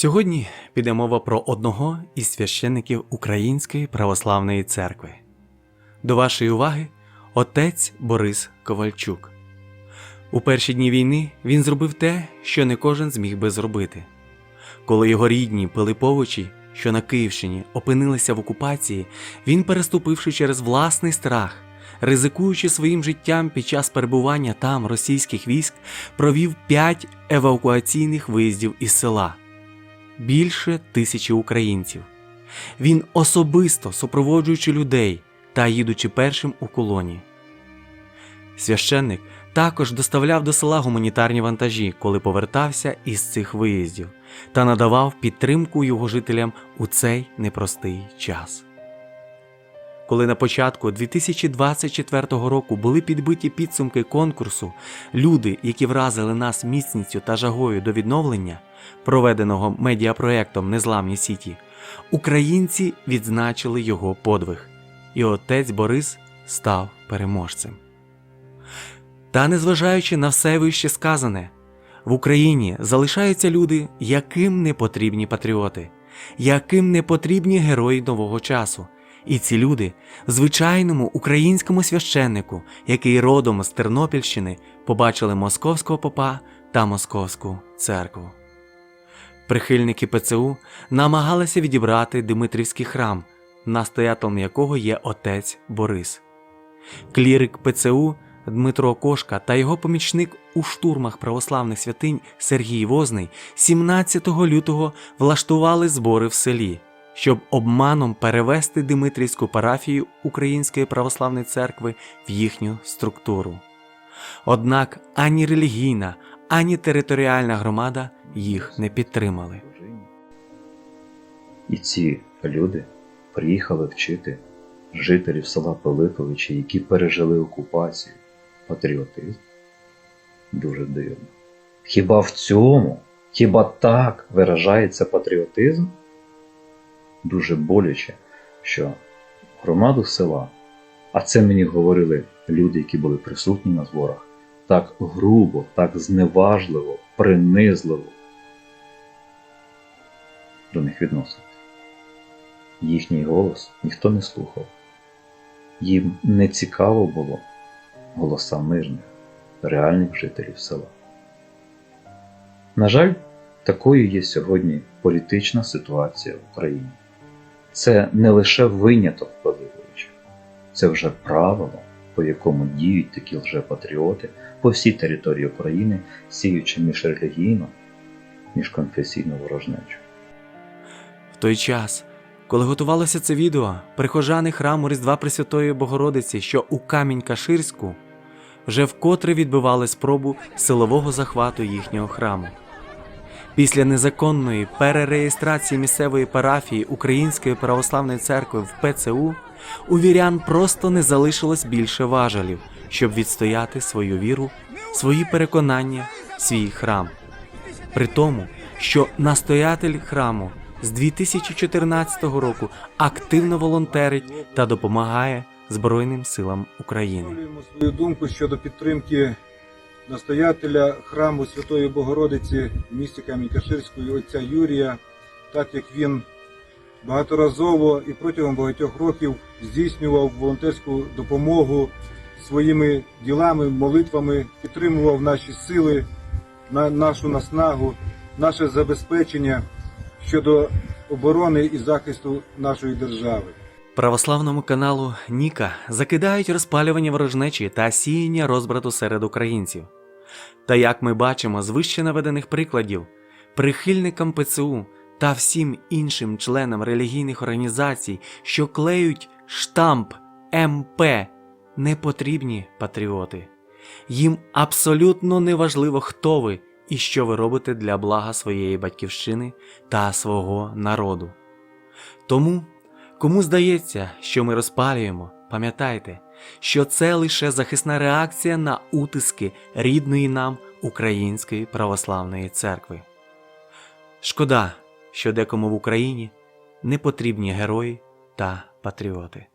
Сьогодні піде мова про одного із священників Української православної церкви. До вашої уваги отець Борис Ковальчук. У перші дні війни він зробив те, що не кожен зміг би зробити. Коли його рідні Пилиповичі, що на Київщині, опинилися в окупації, він, переступивши через власний страх, ризикуючи своїм життям під час перебування там російських військ, провів п'ять евакуаційних виїздів із села більше тисячі українців. Він особисто супроводжуючи людей та їдучи першим у колоні. Священник також доставляв до села гуманітарні вантажі, коли повертався із цих виїздів, та надавав підтримку його жителям у цей непростий час. Коли на початку 2024 року були підбиті підсумки конкурсу, люди, які вразили нас міцністю та жагою до відновлення, проведеного медіапроектом Незламні Сіті, українці відзначили його подвиг, і отець Борис став переможцем. Та незважаючи на все вище сказане, в Україні залишаються люди, яким не потрібні патріоти, яким не потрібні герої нового часу. І ці люди звичайному українському священнику, який родом з Тернопільщини, побачили московського попа та московську церкву. Прихильники ПЦУ намагалися відібрати Димитрівський храм, настоятелем якого є отець Борис. Клірик ПЦУ Дмитро Кошка та його помічник у штурмах православних святинь Сергій Возний 17 лютого влаштували збори в селі, щоб обманом перевести Димитрівську парафію Української православної церкви в їхню структуру. Однак ані релігійна, ані територіальна громада їх не підтримали. І ці люди приїхали вчити жителів села Пилиповичі, які пережили окупацію, патріотизм. Дуже дивно. Хіба в цьому, хіба так виражається патріотизм? Дуже боляче, що громаду села, а це мені говорили люди, які були присутні на зборах, так грубо, так зневажливо, принизливо до них відносити. Їхній голос ніхто не слухав. Їм не цікаво було голоса мирних, реальних жителів села. На жаль, такою є сьогодні політична ситуація в Україні. Це не лише виняток Пилиповича, це вже правило, по якому діють такі лжепатріоти по всій території України, сіючи міжрелігійну, міжконфесійну ворожнечу. В той час, коли готувалося це відео, прихожани храму Різдва Пресвятої Богородиці, що у Камінь-Каширську, вже вкотре відбивали спробу силового захвату їхнього храму. Після незаконної перереєстрації місцевої парафії Української православної церкви в ПЦУ у вірян просто не залишилось більше важелів, щоб відстояти свою віру, свої переконання, свій храм. При тому, що настоятель храму з 2014 року активно волонтерить та допомагає Збройним силам України. Свою думку щодо підтримки настоятеля храму Святої Богородиці в місті Камінь-Каширської отця Юрія, так як він багаторазово і протягом багатьох років здійснював волонтерську допомогу своїми ділами, молитвами, підтримував наші сили, на нашу наснагу, наше забезпечення щодо оборони і захисту нашої держави. Православному каналу Ніка закидають розпалювання ворожнечі та сіяння розбрату серед українців. Та як ми бачимо з вище наведених прикладів, прихильникам ПЦУ та всім іншим членам релігійних організацій, що клеють штамп МП, не потрібні патріоти. Їм абсолютно не важливо, хто ви і що ви робите для блага своєї батьківщини та свого народу. Тому Кому здається, що ми розпалюємо, пам'ятайте, що це лише захисна реакція на утиски рідної нам Української православної церкви. Шкода, що декому в Україні не потрібні герої та патріоти.